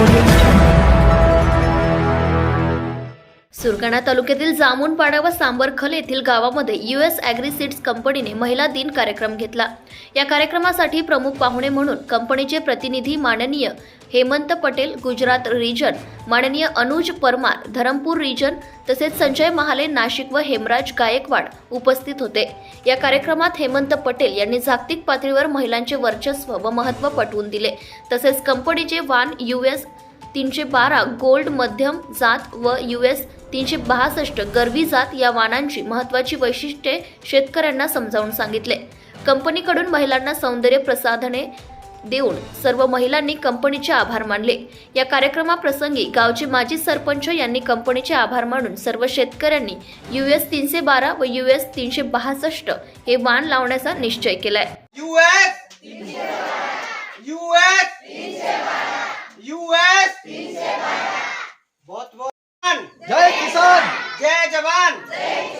audience. Surgana तालुक्यातील जामुनपाडा व सांबरखल येथील गावामध्ये यू एस सीड्स कंपनीने महिला दिन कार्यक्रम घेतला. या कार्यक्रमासाठी प्रमुख पाहुणे म्हणून कंपनीचे प्रतिनिधी माननीय हेमंत पटेल गुजरात रिजन माननीय अनुज परमार धरमपूर रिजन तसेच संजय महाले नाशिक व हेमराज गायकवाड उपस्थित होते. या कार्यक्रमात हेमंत पटेल यांनी जागतिक पातळीवर महिलांचे वर्चस्व व महत्त्व पटवून दिले. तसेच कंपनीचे वान यू एस तीनशे बारा गोल्ड मध्यम जात व यू एस तीनशे बासष्ट गरवी जात या वाणांची महत्त्वाची वैशिष्ट्ये शेतकऱ्यांना समजावून सांगितले. कंपनीकडून महिलांना सौंदर्य प्रसाधने देऊन सर्व महिलांनी कंपनीचे आभार मानले. या कार्यक्रमाप्रसंगी गावचे माजी सरपंच यांनी कंपनीचे आभार मानून सर्व शेतकऱ्यांनी यू एस तीनशे बारा व यू एस तीनशे बासष्ट हे वाण लावण्याचा निश्चय केलाय. U S U S U S जय जवान!